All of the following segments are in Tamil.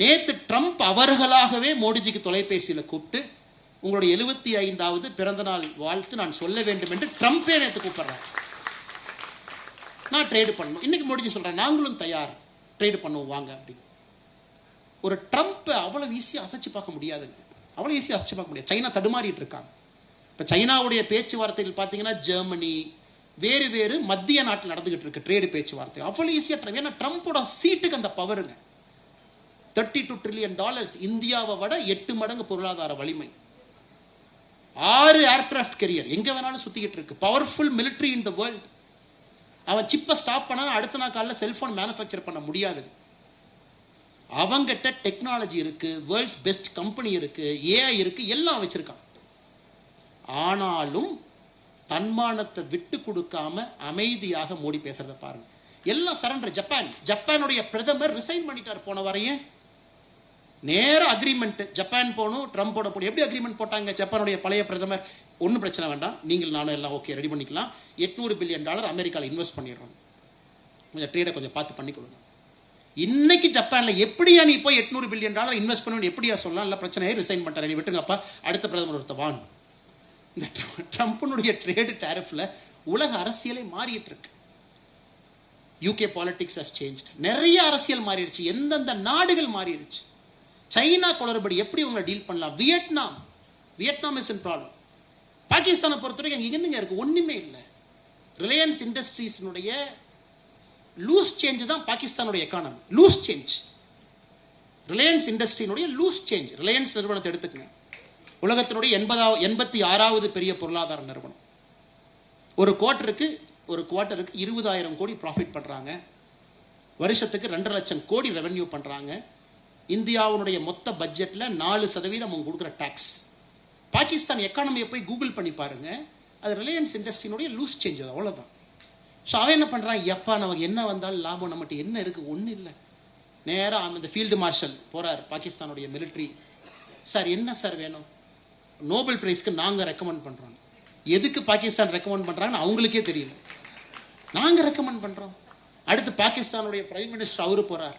நேத்து ட்ரம்ப் அவர்களாகவே மோடிஜிக்கு தொலைபேசியில் கூப்பிட்டு உங்களுடைய எழுபத்தி ஐந்தாவது பிறந்த நாள் வாழ்த்து நான் சொல்ல வேண்டும் என்று ட்ரம்ப்பே நேற்று கூப்பிடுறேன் நான் ட்ரேடு பண்ணணும். இன்னைக்கு மோடிஜி சொல்றேன் நாங்களும் தயார். ட்ரேடு பண்ணுவோம் வாங்க அப்படின்னு. ஒரு ட்ரம்ப் அவ்வளவு ஈஸியாக அசைச்சு பார்க்க முடியாதுங்க அவ்வளவு ஈஸியாக அசைச்சு பார்க்க முடியாது. சைனா தடுமாறிட்டு இருக்காங்க. இப்போ சைனாவுடைய பேச்சுவார்த்தைகள் பார்த்தீங்கன்னா ஜெர்மனி வேறு வேறு மத்திய நாட்டில் நடந்துகிட்டு இருக்கு ட்ரேடு பேச்சுவார்த்தை. அவ்வளோ ஈஸியாக ட்ரம் ஏன்னா ட்ரம்ப்போட சீட்டுக்கு அந்த பவருங்க தேர்ட்டி டூ ட்ரில்லியன் டாலர்ஸ் இந்தியாவை விட எட்டு மடங்கு பொருளாதார வலிமை. ஆறு ஏர்கிராஃப்ட் கெரியர் எங்க வேணாலும் சுத்திக்கிட்டு இருக்கு. Powerful military in the world அவன் சிப்பை ஸ்டாப் பண்ணா அடுத்த நாள் காலையில் செல்போன் மேனுஃபேக்சர் பண்ண முடியாது. அவங்கிட்ட டெக்னாலஜி இருக்கு வேர்ல்ட்ஸ் பெஸ்ட் கம்பெனி இருக்கு ஏஐ இருக்கு எல்லாம் வச்சிருக்கான். ஆனாலும் தன்மானத்தை விட்டு கொடுக்காம அமைதியாக மோடி பேசுறத பாருங்க. எல்லாம் சரண்டர் ஜப்பான். ஜப்பானுடைய பிரதமர் ரிசைன் பண்ணிட்டார் போன வரையும் நேர அக்ரிமெண்ட் ஜப்பான் போகணும் ட்ரம்ப்போட போகணும். எப்படி அக்ரிமெண்ட் போட்டாங்க? ஜப்பானுடைய பழைய பிரதமர். ஒன்றும் பிரச்சனை வேண்டாம். நீங்கள் நானும் எல்லாம் ஓகே ரெடி பண்ணிக்கலாம். எட்நூறு பில்லியன் டாலர் அமெரிக்காவில் இன்வெஸ்ட் பண்ணிடுறோம். கொஞ்சம் ட்ரேடை கொஞ்சம் பார்த்து பண்ணி கொடுங்க. இன்னைக்கு ஜப்பானில் எப்படியா நீ போய் எட்நூறு பில்லியன் டாலர் இன்வெஸ்ட் பண்ணணும் எப்படியா சொல்லலாம்? இல்லை பிரச்சனையே ரிசைன் பண்ணுறேன் நீ விட்டுங்கப்பா அடுத்த பிரதமர் ஒருத்த வான் இந்த ட்ரம்ப்னுடைய ட்ரேடு டேரிஃப்ல உலக அரசியலே மாறிட்டு இருக்கு. யூகே பாலிடிக்ஸ் ஹஸ் சேஞ்ச் நிறைய அரசியல் மாறிடுச்சு. எந்தெந்த நாடுகள் மாறிடுச்சு. சைனா குளறுபடி எப்படி உங்களை டீல் பண்ணலாம்? Vietnam. Vietnam is in problem பாகிஸ்தானை பொறுத்தவரைக்கும் அங்க என்னங்க இருக்குது ஒன்றுமே இல்லை. ரிலையன்ஸ் இண்டஸ்ட்ரீஸ்னுடைய லூஸ் சேஞ்ச் தான் பாகிஸ்தானுடைய எக்கானமி லூஸ் சேஞ்ச் ரிலையன்ஸ் இண்டஸ்ட்ரியினுடைய லூஸ் சேஞ்ச் ரிலையன்ஸ் நிறுவனத்தை எடுத்துக்கங்க. உலகத்தினுடைய எண்பதாவது எண்பத்தி ஆறாவது பெரிய பொருளாதார நிறுவனம். ஒரு குவார்ட்டருக்கு ஒரு குவார்ட்டருக்கு இருபதாயிரம் கோடி ப்ராஃபிட் பண்ணுறாங்க வருஷத்துக்கு ரெண்டரை லட்சம் கோடி ரெவென்யூ பண்ணுறாங்க இந்தியாவுடைய மொத்த பட்ஜெட்டில் நாலு சதவீதம் அவங்க கொடுக்குற டேக்ஸ் பாகிஸ்தான் எக்கானமியை போய் கூகுள் பண்ணி பாருங்க. அது ரிலையன்ஸ் இண்டஸ்ட்ரியினுடைய லூஸ் சேஞ்ச் அது அவ்வளோதான் ஸோ அவன் என்ன பண்ணுறான் எப்பா நமக்கு என்ன வந்தாலும் லாபம் நம்மகிட்ட என்ன இருக்குது ஒன்றும் இல்லை. நேராக இந்த ஃபீல்டு மார்ஷல் போகிறார் பாகிஸ்தானுடைய மிலிட்ரி சார் என்ன சார் வேணும்? நோபல் பிரைஸ்க்கு நாங்கள் ரெக்கமெண்ட் பண்ணுறோம் எதுக்கு பாகிஸ்தான் ரெக்கமெண்ட் பண்ணுறாங்கன்னு அவங்களுக்கே தெரியல. நாங்கள் ரெக்கமெண்ட் பண்ணுறோம் அடுத்து பாகிஸ்தானுடைய பிரைம் மினிஸ்டர் அவரு போகிறார்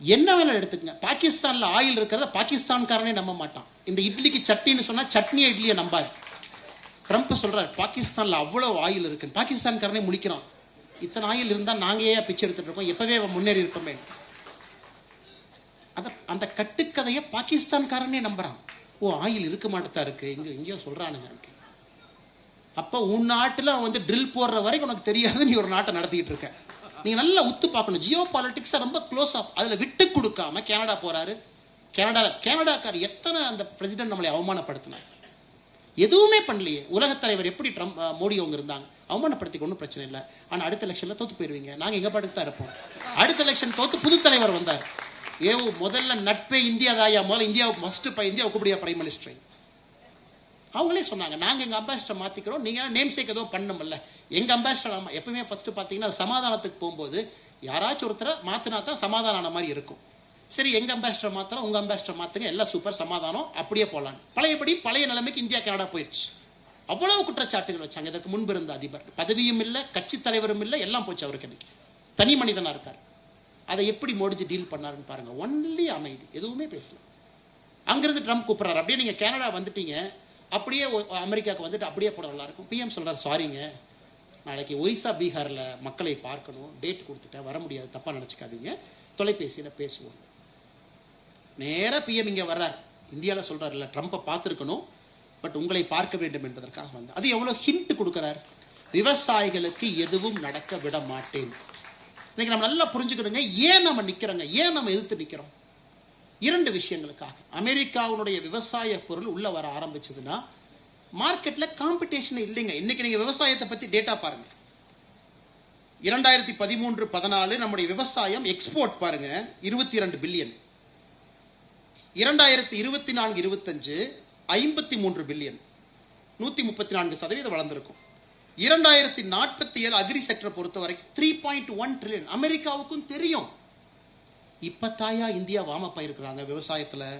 என்ன வேலை எடுத்துக்கங்க. பாகிஸ்தான்ல ஆயில் இருக்கிறத பாகிஸ்தான்காரனே நம்ப மாட்டான். இந்த இட்லிக்கு சட்னின்னு சொன்னா சட்னியை இட்லியை நம்பாது. ட்ரம்ப் சொல்றார் பாகிஸ்தான்ல அவ்வளவு ஆயில் இருக்கு பாகிஸ்தான்காரனே முழிக்கிறான். இத்தனை ஆயில் இருந்தா நாங்கள் ஏன் பிச்சை எடுத்துட்டு இருக்கோம்? எப்பவே அவன் முன்னேறி இருப்போமே. அதை அந்த கட்டுக்கதையை பாகிஸ்தான்காரனே நம்புறான். ஓ ஆயில் இருக்க மாட்டதா இருக்கு? இங்க எங்கேயோ சொல்றானுங்க. அப்ப உன் நாட்டுல அவன் வந்து ட்ரில் போடுற வரைக்கும் உனக்கு தெரியாது நீ ஒரு நாட்டை நடத்திட்டு இருக்க. நீங்கள் நல்லா உத்து பார்க்கணும். ஜியோ பாலிட்டிக்ஸை ரொம்ப க்ளோஸ் ஆஃப் அதில் விட்டு கொடுக்காம கனடா போகிறாரு கனடா கனடாக்கார் எத்தனை அந்த பிரசிடென்ட் நம்மளை அவமானப்படுத்தினார்? எதுவுமே பண்ணலையே. உலகத் தலைவர் எப்படி ட்ரம்ப் மோடி அவங்க இருந்தாங்க? அவமானப்படுத்திக்க ஒன்றும் பிரச்சனை இல்லை. ஆனால் அடுத்த எலெக்ஷனில் தோத்து போயிடுவீங்க நாங்கள் எங்க பாட்டுக்கு தான் இருப்போம்? அடுத்த எலெக்ஷன் தோத்து புது தலைவர் வந்தார். ஏ முதல்ல நட்பே இந்தியா தாயா? முதல்ல இந்தியாவுக்கு மஸ்ட் பை இந்தியா கூப்பிடியா பிரைம் மினிஸ்டர் அவங்களே சொன்னாங்க நாங்கள் எங்கள் அம்பாசிடர் மாற்றிக்கிறோம் நீங்கள் நேம் சேக் ஏதோ பண்ணமில்ல எங்கள் அம்பாசிடர் ஆமா எப்பவுமே ஃபஸ்ட்டு பார்த்தீங்கன்னா சமாதானத்துக்கு போகும்போது யாராச்சும் ஒருத்தரை மாற்றினா தான் சமாதானம் ஆன மாதிரி இருக்கும். சரி எங்கள் அம்பாசிடர் மாத்திரம் உங்கள் அம்பாசிடர் மாற்றுங்க எல்லாம் சூப்பர் சமாதானம் அப்படியே போகலான்னு பழையபடி பழைய நிலைமைக்கு இந்தியா கனடா போயிடுச்சு அவ்வளவு குற்றச்சாட்டுகள் வச்சாங்க இதற்கு முன்பு இருந்த அதிபர். பதவியும் இல்லை கட்சி தலைவரும் இல்லை எல்லாம் போச்சு அவருக்கு இன்னைக்கு. தனி மனிதனாக இருக்கார். அதை எப்படி மோடிஜி டீல் பண்ணாருன்னு பாருங்க ஒன்லி அமைதி எதுவுமே பேசல. அங்கிருந்து ட்ரம்ப் கூப்பிடுறாரு. அப்படியே நீங்கள் கனடா வந்துட்டீங்க அப்படியே அமெரிக்காவுக்கு வந்துட்டு அப்படியே போட நல்லா இருக்கும் பிஎம் சொல்றாரு சாரிங்க நாளைக்கு ஒரிசா பீகாரில் மக்களை பார்க்கணும். டேட் கொடுத்துட்டேன். வர முடியாது. தப்பாக நினச்சிக்காதீங்க. தொலைபேசியில் பேசுவோம். நேராக பிஎம் இங்கே வர்றார். இந்தியாவில் சொல்கிறார்ல ட்ரம்ப்பை பார்த்துருக்கணும். பட் உங்களை பார்க்க வேண்டும் என்பதற்காக வந்து அது எவ்வளோ ஹிண்ட் கொடுக்குறார். விவசாயிகளுக்கு எதுவும் நடக்க விட மாட்டேன். இன்னைக்கு நம்ம நல்லா புரிஞ்சுக்கணுங்க. ஏன் நம்ம நிற்கிறோங்க ஏன் நம்ம எதிர்த்து நிற்கிறோம் இரண்டு விஷயங்களுக்காக. அமெரிக்காவுடைய விவசாய பொருள் உள்ள வர ஆரம்பிச்சதுன்னா மார்க்கெட்ல காம்படிஷன் இல்லைங்க. இன்னைக்கு நீங்க விவசாயத்தை பத்தி டேட்டா பாருங்க. இரண்டாயிரத்தி பதிமூன்று பதினாலு நம்முடைய விவசாயம் எக்ஸ்போர்ட் பாருங்க. இருபத்தி இரண்டு பில்லியன் இரண்டாயிரத்தி இருபத்தி நான்கு இருபத்தஞ்சு ஐம்பத்தி மூன்று பில்லியன் நூத்தி முப்பத்தி நான்கு சதவீதம் வளர்ந்திருக்கும். இரண்டாயிரத்தி நாற்பத்தி ஏழு அக்ரி செக்டரை பொறுத்த வரைக்கும் த்ரீ பாயிண்ட் ஒன் ட்ரில்லியன் அமெரிக்காவுக்கும் தெரியும். இப்பத்தாயா இந்தியா வாமப் இருக்கிறாங்க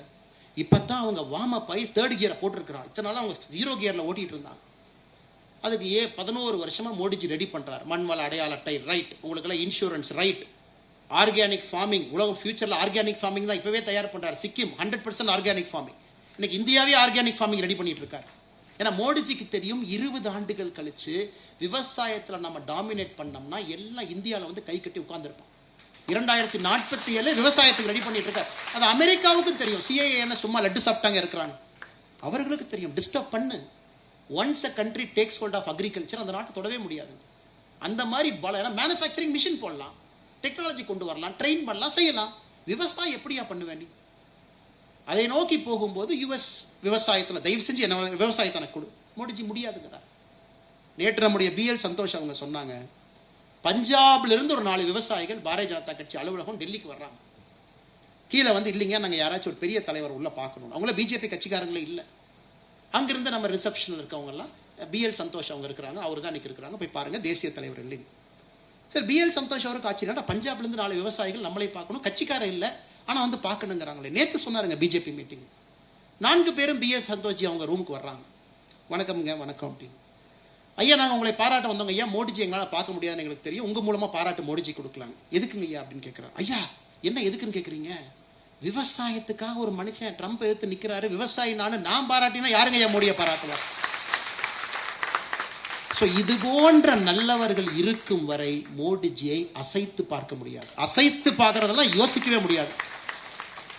இப்போ தான் அவங்க வாமப் ஆகி தேர்ட் கியரை போட்டிருக்கிறான். இத்தனை நாள் அவங்க ஜீரோ கியரில் ஓட்டிகிட்டு இருந்தாங்க. அதுக்கு ஏ பதினோரு வருஷமாக மோடிஜி ரெடி பண்ணுறாரு மண்வள அடையாள அட்டை ரைட் உங்களுக்கெல்லாம் இன்சூரன்ஸ் ரைட் ஆர்கானிக் ஃபார்மிங் உலகம் ஃபியூச்சரில் ஆர்கானிக் ஃபார்மிங் தான் இப்போவே தயார் பண்ணுறாரு Sikkim hundred percent organic farming இன்னைக்கு இந்தியாவே ஆர்கானிக் ஃபார்மிங் ரெடி பண்ணிட்டு இருக்காரு. ஏன்னா மோடிஜிக்கு தெரியும் இருபது ஆண்டுகள் கழிச்சு விவசாயத்தில் நம்ம டாமினேட் பண்ணோம்னா எல்லாம் இந்தியாவில் வந்து கை கட்டி உட்கார்ந்துருப்போம். இரண்டாயிரத்தி நாற்பத்தி ஏழு விவசாயத்துக்கு ரெடி பண்ணிட்டு இருக்காரு அது அமெரிக்காவுக்கும் தெரியும். சிஏஏ சும்மா லட்டு சாப்பிட்டாங்க இருக்கிறாங்க. அவர்களுக்கு தெரியும். டிஸ்டர்ப் பண்ணு. Once a country takes hold of agriculture அந்த நாட்டை தொடவே முடியாது. அந்த மாதிரி பல ஏன்னா மேனுஃபேக்சரிங் மிஷின் போடலாம். டெக்னாலஜி கொண்டு வரலாம். ட்ரெயின் பண்ணலாம் செய்யலாம். விவசாயம் எப்படியா பண்ணுவேன் நீ? அதை நோக்கி போகும்போது யுஎஸ் விவசாயத்தில் தயவு செஞ்சு என்ன விவசாயத்தை எனக்கு கொடு. மோடிஜி முடியாதுங்கிறார் நேற்று நம்முடைய பிஎல் சந்தோஷ் அவங்க சொன்னாங்க பஞ்சாப்ல இருந்து ஒரு நாலு விவசாயிகள் பாரதிய ஜனதா கட்சி அலுவலகம் டெல்லிக்கு வர்றாங்க. கீழே வந்து இல்லைங்க நாங்கள் யாராச்சும் ஒரு பெரிய தலைவர் உள்ள பார்க்கணும் அவங்கள பிஜேபி கட்சிக்காரங்களே இல்லை. அங்கிருந்து நம்ம ரிசப்ஷனில் இருக்கவங்கலாம் பிஎல் சந்தோஷ் அவங்க இருக்கிறாங்க அவர் தான் இருக்கிறாங்க. போய் பாருங்கள் தேசிய தலைவர் இல்லைங்க சரி பிஎல் சந்தோஷ் அவருக்கு ஆச்சரியம் பஞ்சாப்லேருந்து நாலு விவசாயிகள் நம்மளை பார்க்கணும். கட்சிக்காரன் இல்லை ஆனால் வந்து பார்க்கணுங்கிறாங்களே. நேற்று சொன்னாருங்க பிஜேபி மீட்டிங் நான்கு பேரும் பிஎஸ் சந்தோஷ்ஜி அவங்க ரூமுக்கு வர்றாங்க. வணக்கம்ங்க வணக்கம் அப்படின்னு. ஐயா நாங்கள் உங்களை பாராட்ட வந்தவங்க ஐயா. மோடிஜி எங்களால் பார்க்க முடியாதுன்னு எங்களுக்கு தெரியும். உங்கள் மூலமாக பாராட்டு மோடிஜி கொடுக்கலாம் எதுக்குங்க ஐயா அப்படின்னு கேட்குறேன் ஐயா என்ன எதுக்குன்னு கேட்குறீங்க விவசாயத்துக்காக ஒரு மனுஷன் ட்ரம்ப் எடுத்து நிற்கிறாரு விவசாயி நானு நான் பாராட்டினா யாருங்க ஐயா மோடியை பாராட்டுவார்? ஸோ இது போன்ற நல்லவர்கள் இருக்கும் வரை மோடிஜியை அசைத்து பார்க்க முடியாது. அசைத்து பார்க்கறதெல்லாம் யோசிக்கவே முடியாது.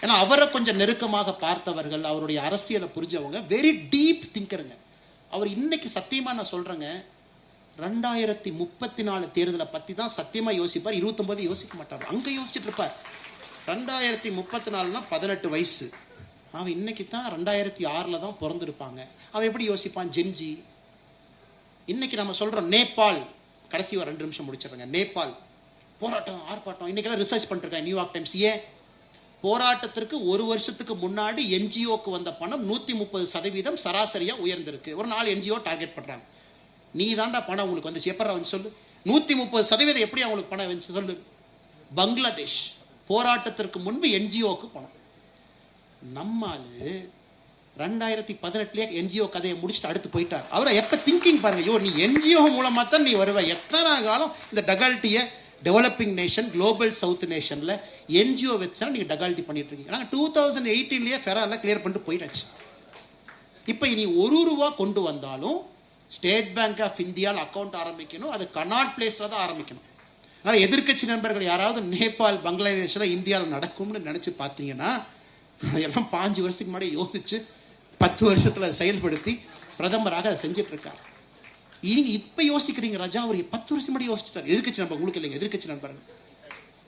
ஏன்னா அவரை கொஞ்சம் நெருக்கமாக பார்த்தவர்கள் அவருடைய அரசியலை புரிஞ்சவங்க வெரி டீப் திங்கருங்க அவர் இன்னைக்கு சத்தியமா நான் சொல்றேங்க ரெண்டாயிரத்தி முப்பத்தி நாலு தேர்தலை பத்தி தான் சத்தியமா யோசிப்பார் இருபத்தொன்பது யோசிக்க மாட்டார். அங்க யோசிச்சுட்டு இருப்பார். ரெண்டாயிரத்தி முப்பத்தி நாலுனா பதினெட்டு வயசு. அவன் இன்னைக்கு தான் ரெண்டாயிரத்தி ஆறில் தான் பிறந்திருப்பாங்க. அவன் எப்படி யோசிப்பான்? ஜென்ஜி. இன்னைக்கு நம்ம சொல்றோம் நேபாள். கடைசி ஒரு ரெண்டு நிமிஷம் முடிச்சிடுறேங்க. நேபாள். போராட்டம் ஆர்ப்பாட்டம். இன்னைக்கெல்லாம் ரிசர்ச் பண்ணிருக்கேன் நியூயார்க் டைம்ஸ். ஏன்? போராட்டத்திற்கு ஒரு வருஷத்துக்கு முன்னாடி என்ஜிஓக்கு வந்த பணம் நூத்தி முப்பது சதவீதம் சராசரியா உயர்ந்திருக்கு. ஒரு நாலு என்ஜிஓ டார்கெட் பண்றாங்க. நீ தாண்டா பணம் உங்களுக்கு வந்துச்சு. எப்படா வந்து சொல்லு? நூத்தி முப்பது சதவீதம் எப்படி அவங்களுக்கு பணம் வந்து சொல்லு? பங்களாதேஷ். போராட்டத்திற்கு முன்பு என்ஜிஓக்கு பணம். நம்மால் ரெண்டாயிரத்தி பதினெட்டுலேயே என்ஜிஓ கதையை முடிச்சுட்டு அடுத்து போயிட்டார். அவரை எப்போ திங்கிங் பாருங்க. ஐயோ நீ என்ஜிஓ மூலமாக தான் நீ வருவ. எத்தனை காலம் இந்த டகல்ட்டியை டெவலப்பிங் நேஷன் குளோபல் சவுத் நேஷனில் என்ஜிஓ வச்சா நீங்கள் டகால்டி பண்ணிட்டு இருக்கீங்க நாங்க டூ தௌசண்ட் எயிட்டீன்லேயே ஃபெரால கிளியர் பண்ணிட்டு போயிட்டாச்சு. இப்போ இனி ஒரு ரூபா கொண்டு வந்தாலும் ஸ்டேட் பேங்க் ஆஃப் இந்தியாவில் அக்கௌண்ட் ஆரம்பிக்கணும் அது கனாட் பிளேஸில் தான் ஆரம்பிக்கணும். அதனால் எதிர்க்கட்சி நண்பர்கள் யாராவது நேபாள் பங்களாதேஷில் இந்தியாவில் நடக்கும்னு நினச்சி பார்த்தீங்கன்னா அதெல்லாம் பாஞ்சு வருஷத்துக்கு முன்னாடி யோசித்து பத்து வருஷத்தில் செயல்படுத்தி பிரதமராக அதை செஞ்சுட்டு நீங்க இப்ப யோசிக்கிறீங்க ராஜா அவர் பத்து வருஷம் முன்னாடி யோசிச்சுட்டாரு. எதிர்கட்சி நண்பர் உங்களுக்கு இல்லைங்க எதிர்கட்சி நண்பர்கள்.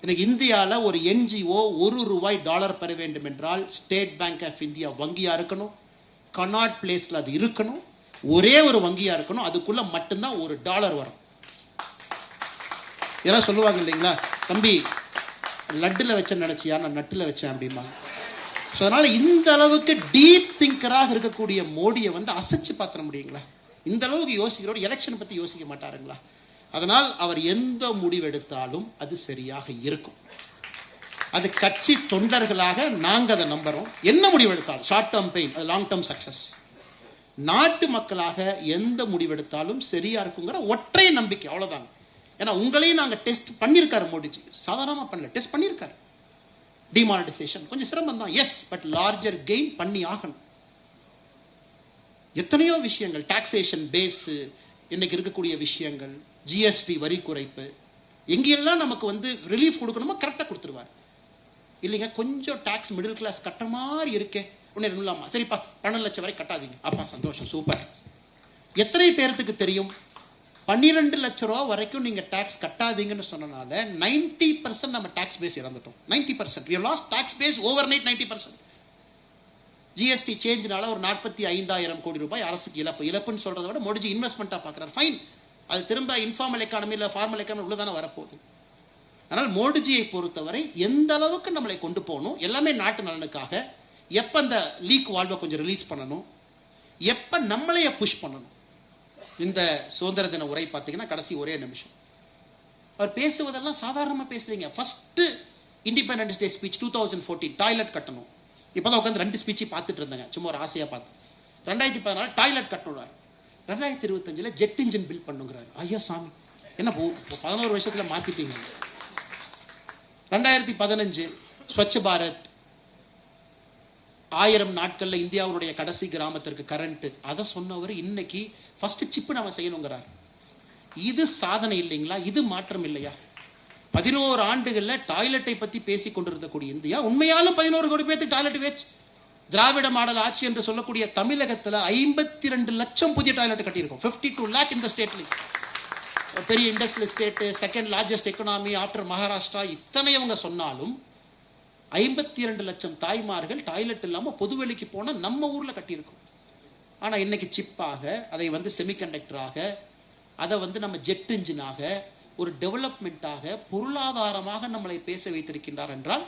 எனக்கு இந்தியால ஒரு என்ஜிஓ ஒரு ரூபாய் டாலர் பெற வேண்டும் என்றால் ஸ்டேட் பேங்க் ஆஃப் இந்தியா வங்கியா இருக்கணும் கனாட் பிளேஸ்ல அது இருக்கணும் ஒரே ஒரு வங்கியா இருக்கணும் அதுக்குள்ள மட்டும்தான் ஒரு டாலர் வரும். யாராவது சொல்லுவாங்க இல்லைங்களா தம்பி லட்டுல வச்சேன் நினைச்சியா? நான் நட்டுல வச்சேன் அப்படிமா ஸோ அதனால இந்த அளவுக்கு டீப் திங்கராக இருக்கக்கூடிய மோடியை வந்து அசைச்சு பார்த்துட முடியுங்களா? இந்த அளவுக்கு யோசிக்கிறவர் எலெக்ஷன் பற்றி யோசிக்க மாட்டாருங்களா? அதனால் அவர் எந்த முடிவெடுத்தாலும் அது சரியாக இருக்கும். அது கட்சி தொண்டர்களாக நாங்கள் அதை நம்புறோம். என்ன முடிவெடுத்தாலும் ஷார்ட் டேர்ம் பெயின் அது லாங் டேர்ம் சக்சஸ் நாட்டு மக்களாக எந்த முடிவெடுத்தாலும் சரியா இருக்குங்கிற ஒற்றை நம்பிக்கை அவ்வளோதாங்க ஏன்னா உங்களையும் நாங்கள் டெஸ்ட் பண்ணியிருக்காரு மோடிஜி. சாதாரணமாக பண்ணல டெஸ்ட் பண்ணியிருக்காரு. டிமானிட்டைசேஷன் கொஞ்சம் சிரமம் தான் எஸ் பட் லார்ஜர் கெயின் பண்ணி ஆகணும். எத்தனையோ விஷயங்கள் டாக்ஸேஷன் பேஸு இன்னைக்கு இருக்கக்கூடிய விஷயங்கள் ஜிஎஸ்டி வரி குறைப்பு எங்கெல்லாம் நமக்கு வந்து ரிலீஃப் கொடுக்கணுமோ? கரெக்டாக கொடுத்துருவார். இல்லைங்க கொஞ்சம் டாக்ஸ் மிடில் கிளாஸ் கட்டுற மாதிரி இருக்கே. ஒன்று இல்லாமா. சரிப்பா பன்னெண்டு லட்சம் வரை கட்டாதீங்க. அப்பா சந்தோஷம். சூப்பர் எத்தனை பேர்த்துக்கு தெரியும்? பன்னிரெண்டு லட்ச ரூபா வரைக்கும் நீங்கள் டாக்ஸ் கட்டாதீங்கன்னு சொன்னனால நைன்டி பர்சன்ட் நம்ம tax base இறந்துட்டோம். Ninety percent lost tax base overnight ninety percent GST சேஞ்சினால ஒரு நாற்பத்தி ஐந்தாயிரம் கோடி ரூபாய் அரசுக்கு இழப்பு. இழப்புன்னு சொல்றதை விட மோடிஜி இன்வெஸ்ட்மெண்ட்டா பார்க்குறாரு ஃபைன் அது திரும்ப இன்ஃபார்மல் எக்கானமி இல்லை ஃபார்மல் எக்கானமி உள்ளதான வரப்போகுது. அதனால் மோடிஜியை பொறுத்தவரை எந்த அளவுக்கு நம்மளை கொண்டு போகணும் எல்லாமே நாட்டு நலனுக்காக எப்ப அந்த லீக் வால்வை கொஞ்சம் ரிலீஸ் பண்ணணும் எப்ப நம்மளைய புஷ் பண்ணணும். இந்த சுதந்திர தின உரை பார்த்தீங்கன்னா கடைசி ஒரே நிமிஷம். அவர் பேசுவதெல்லாம் சாதாரணமா பேசுறீங்க. First independence day speech two thousand fourteen toilet கட்டணும். இப்போதான் உட்காந்து ரெண்டு ஸ்பீச்சு பார்த்துட்டு இருந்தேங்க. சும்மா ஒரு ஆசையாக பார்த்து. ரெண்டாயிரத்தி பதினாலு டாய்லெட் கட்டணுறாரு ரெண்டாயிரத்தி இருபத்தஞ்சில் ஜெட் இன்ஜின் பில் பண்ணுங்கிறாரு. ஐயா சாமி. என்ன போ- பதினோரு வருஷத்துல மாத்திட்டீங்க. ரெண்டாயிரத்தி பதினஞ்சு ஸ்வச் பாரத். ஆயிரம் நாட்கள்ல இந்தியாவுடைய கடைசி கிராமத்திற்கு கரண்ட் அதை சொன்னவர் இன்னைக்கு ஃபர்ஸ்ட் சிப்பு நம்ம செய்யணுங்கிறார். இது சாதனை இல்லைங்களா? இது மாற்றம் இல்லையா? பதினோரு ஆண்டுகள்ல டாய்லெட்டை பத்தி பேசி கொண்டிருந்தக்கூடிய இந்தியா உண்மையாலும் பதினோரு கோடி பேருக்கு டாய்லெட் வேச்சு திராவிட மாடல் ஆட்சி என்று சொல்லக்கூடிய தமிழகத்துல ஐம்பத்தி ரெண்டு லட்சம் புதிய டாய்லெட் கட்டியிருக்கோம். 52 டூ லேக் இந்த ஸ்டேட்ல பெரிய industrial state second largest economy after Maharashtra இத்தனை அவங்க சொன்னாலும் ஐம்பத்தி இரண்டு லட்சம் தாய்மார்கள் டாய்லெட் இல்லாம பொதுவெளிக்கு போனால் நம்ம ஊர்ல கட்டியிருக்கோம். ஆனா இன்னைக்கு சிப்பாக அதை வந்து செமிகண்டக்டராக அதை வந்து நம்ம ஜெட் இன்ஜினாக ஒரு டெவலப்மெண்ட்டாக பொருளாதாரமாக நம்மளை பேச வைத்திருக்கின்றார் என்றால்